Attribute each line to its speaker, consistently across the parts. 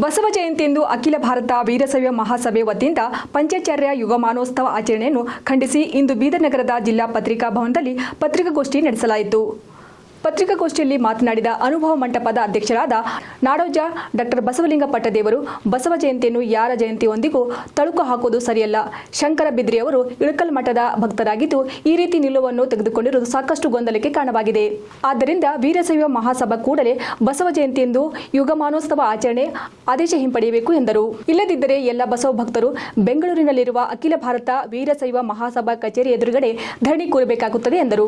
Speaker 1: ಬಸವ ಜಯಂತಿಯಂದು ಅಖಿಲ ಭಾರತ ವೀರಶೈವ ಮಹಾಸಭೆ ವತಿಯಿಂದ ಪಂಚಾಚಾರ್ಯ ಯುಗಮಾನೋತ್ಸವ ಆಚರಣೆಯನ್ನು ಖಂಡಿಸಿ ಇಂದು ಬೀದರ್ ನಗರದ ಜಿಲ್ಲಾ ಪತ್ರಿಕಾ ಭವನದಲ್ಲಿ ಪತ್ರಿಕಾಗೋಷ್ಠಿ ನಡೆಸಲಾಯಿತು. ಪತ್ರಿಕಾಗೋಷ್ಠಿಯಲ್ಲಿ ಮಾತನಾಡಿದ ಅನುಭವ ಮಂಟಪದ ಅಧ್ಯಕ್ಷರಾದ ನಾಡೋಜ ಡಾಕ್ಟರ್ ಬಸವಲಿಂಗ ಪಟ್ಟದೇವರು, ಬಸವ ಜಯಂತಿಯನ್ನು ಯಾರ ಜಯಂತಿಯೊಂದಿಗೂ ತಳುಕು ಹಾಕುವುದು ಸರಿಯಲ್ಲ. ಶಂಕರ ಬಿದ್ರಿಯವರು ಇಳಕಲ್ ಮಠದ ಭಕ್ತರಾಗಿದ್ದು, ಈ ರೀತಿ ನಿಲುವನ್ನು ತೆಗೆದುಕೊಂಡಿರುವುದು ಸಾಕಷ್ಟು ಗೊಂದಲಕ್ಕೆ ಕಾರಣವಾಗಿದೆ. ಆದ್ದರಿಂದ ವೀರಶೈವ ಮಹಾಸಭಾ ಕೂಡಲೇ ಬಸವ ಜಯಂತಿಯೆಂದು ಯುಗಮಾನೋತ್ಸವ ಆಚರಣೆ ಆದೇಶ ಹಿಂಪಡೆಯಬೇಕು ಎಂದರು. ಇಲ್ಲದಿದ್ದರೆ ಎಲ್ಲ ಬಸವ ಭಕ್ತರು ಬೆಂಗಳೂರಿನಲ್ಲಿರುವ ಅಖಿಲ ಭಾರತ ವೀರಶೈವ ಮಹಾಸಭಾ ಕಚೇರಿ ಎದುರುಗಡೆ ಧರಣಿ ಕೂರಬೇಕಾಗುತ್ತದೆ ಎಂದರು.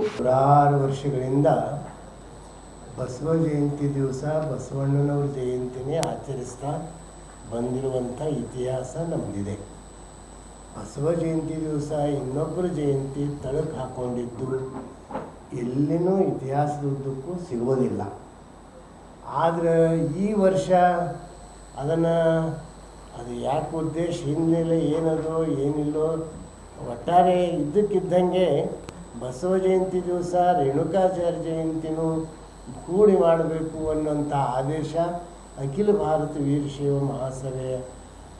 Speaker 2: ಬಸವ ಜಯಂತಿ ದಿವಸ ಬಸವಣ್ಣನವ್ರ ಜಯಂತಿನೇ ಆಚರಿಸ್ತಾ ಬಂದಿರುವಂಥ ಇತಿಹಾಸ ನಮ್ಮದಿದೆ ಬಸವ ಜಯಂತಿ ದಿವಸ ಇನ್ನೊಬ್ಬರ ಜಯಂತಿ ತಳಕು ಹಾಕ್ಕೊಂಡಿದ್ದು ಎಲ್ಲಿನೂ ಇತಿಹಾಸದುದ್ದಕ್ಕೂ ಸಿಗೋದಿಲ್ಲ ಆದರೆ ಈ ವರ್ಷ ಅದನ್ನು ಅದು ಯಾಕೆ ಉದ್ದೇಶ ಹಿನ್ನೆಲೆ ಏನದು ಏನಿಲ್ಲೋ ಒಟ್ಟಾರೆ ಇದ್ದಕ್ಕಿದ್ದಂಗೆ ಬಸವ ಜಯಂತಿ ದಿವಸ ರೇಣುಕಾಚಾರ್ಯ ಜಯಂತಿನೂ ಕೂಡಿ ಮಾಡಬೇಕು ಅನ್ನುವಂಥ ಆದೇಶ ಅಖಿಲ ಭಾರತ ವೀರಶೈವ ಮಹಾಸಭೆಯ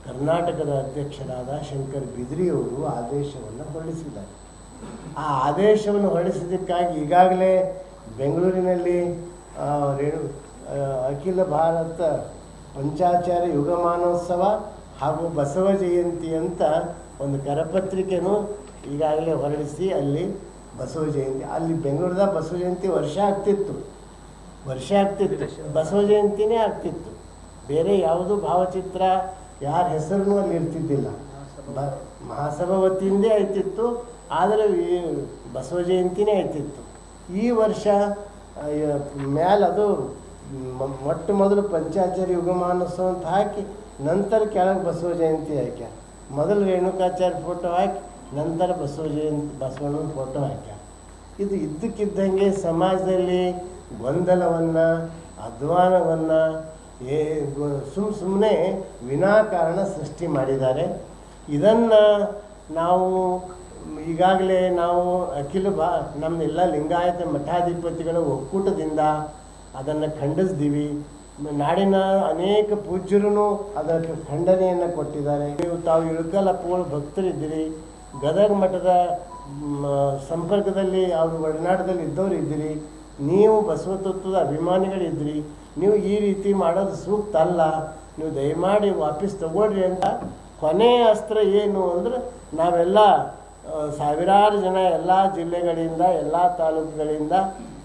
Speaker 2: ಕರ್ನಾಟಕದ ಅಧ್ಯಕ್ಷರಾದ ಶಂಕರ್ ಬಿದ್ರಿಯವರು ಆದೇಶವನ್ನು ಹೊರಡಿಸಿದ್ದಾರೆ. ಆ ಆದೇಶವನ್ನು ಹೊರಡಿಸಿದ್ದಕ್ಕಾಗಿ ಈಗಾಗಲೇ ಬೆಂಗಳೂರಿನಲ್ಲಿ ರೇಣು ಅಖಿಲ ಭಾರತ ಪಂಚಾಚಾರ್ಯ ಯುಗಮಾನೋತ್ಸವ ಹಾಗೂ ಬಸವ ಜಯಂತಿ ಅಂತ ಒಂದು ಕರಪತ್ರಿಕೆಯೂ ಈಗಾಗಲೇ ಹೊರಡಿಸಿ ಅಲ್ಲಿ ಬಸವ ಜಯಂತಿ, ಅಲ್ಲಿ ಬೆಂಗಳೂರದ ಬಸವ ಜಯಂತಿ ವರ್ಷ ಆಗ್ತಿತ್ತು. ವರ್ಷ ಆಗ್ತಿತ್ತು. ಬಸವ ಜಯಂತಿನೇ ಆಗ್ತಿತ್ತು. ಬೇರೆ ಯಾವುದು ಭಾವಚಿತ್ರ ಯಾರ ಹೆಸರು ಅಲ್ಲಿ ಇರ್ತಿದ್ದಿಲ್ಲ. ಬ ಮಹಾಸಭಾ ವತಿಯಿಂದೇ ಆಯ್ತಿತ್ತು, ಆದರೆ ಬಸವ ಜಯಂತಿನೇ ಆಯ್ತಿತ್ತು. ಈ ವರ್ಷ ಮ್ಯಾಲ ಅದು ಮೊಟ್ಟ ಮೊದಲು ಪಂಚಾಚಾರ್ಯ ಯುಗಮಾನಸ ಅಂತ ಹಾಕಿ, ನಂತರ ಕೆಳಗೆ ಬಸವ ಜಯಂತಿ ಹಾಕ್ಯ. ಮೊದಲು ರೇಣುಕಾಚಾರ್ಯ ಫೋಟೋ ಹಾಕಿ, ನಂತರ ಬಸವ ಜಯಂತಿ, ಬಸವಣ್ಣನ ಫೋಟೋ ಹಾಕ್ಯಾರ ಇದು ಇದ್ದಕ್ಕಿದ್ದಂಗೆ ಸಮಾಜದಲ್ಲಿ ಗೊಂದಲವನ್ನು, ಅಧ್ವಾನವನ್ನು, ಏ ಸುಮ್ಮ ಸುಮ್ಮನೆ ವಿನಾಕಾರಣ ಸೃಷ್ಟಿ ಮಾಡಿದ್ದಾರೆ. ಇದನ್ನು ನಾವು ಈಗಾಗಲೇ ನಾವು ಅಖಿಲ ಬಾ ನಮ್ಮೆಲ್ಲ ಲಿಂಗಾಯತ ಮಠಾಧಿಪತಿಗಳ ಒಕ್ಕೂಟದಿಂದ ಅದನ್ನು ಖಂಡಿಸ್ತೀವಿ ನಾಡಿನ ಅನೇಕ ಪೂಜ್ಯರು ಅದಕ್ಕೆ ಖಂಡನೆಯನ್ನು ಕೊಟ್ಟಿದ್ದಾರೆ. ನೀವು ತಾವು ಇಳಕಲಪ್ಪಗಳು ಭಕ್ತರಿದ್ದೀರಿ. ಗದಗ ಮಠದ ಸಂಪರ್ಕದಲ್ಲಿ ಅವರು ಒಡನಾಟದಲ್ಲಿ ಇದ್ದವರು ಇದ್ದೀರಿ, ನೀವು ಬಸವ ತತ್ವದ ಅಭಿಮಾನಿಗಳಿದ್ರಿ ನೀವು ಈ ರೀತಿ ಮಾಡೋದು ಸೂಕ್ತ ಅಲ್ಲ, ನೀವು ದಯಮಾಡಿ ವಾಪಸ್ ತಗೊಳ್ರಿ ಅಂತ ಕೊನೆಯ ಅಸ್ತ್ರ ಏನು ಅಂದ್ರೆ ನಾವೆಲ್ಲ ಸಾವಿರಾರು ಜನ ಎಲ್ಲ ಜಿಲ್ಲೆಗಳಿಂದ, ಎಲ್ಲ ತಾಲೂಕುಗಳಿಂದ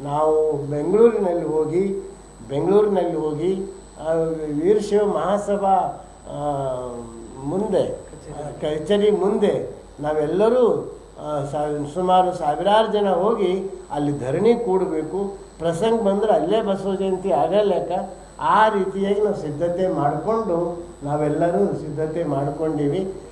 Speaker 2: ನಾವು ಬೆಂಗಳೂರಿನಲ್ಲಿ ಹೋಗಿ ಬೆಂಗಳೂರಿನಲ್ಲಿ ಹೋಗಿ ವೀರಶಿವ ಮಹಾಸಭಾ ಮುಂದೆ ಕಚೇರಿ ಮುಂದೆ ನಾವೆಲ್ಲರೂ ಸುಮಾರು ಸಾವಿರಾರು ಜನ ಹೋಗಿ ಅಲ್ಲಿ ಧರಣಿ ಕೂಡಬೇಕು. ಪ್ರಸಂಗ ಬಂದರೆ ಅಲ್ಲೇ ಬಸವ ಜಯಂತಿ ಆಗಲ್ಲಕ್ಕ ಆ ರೀತಿಯಾಗಿ ನಾವು ಸಿದ್ಧತೆ ಮಾಡಿಕೊಂಡು ನಾವೆಲ್ಲರೂ ಸಿದ್ಧತೆ ಮಾಡ್ಕೊಂಡಿವಿ.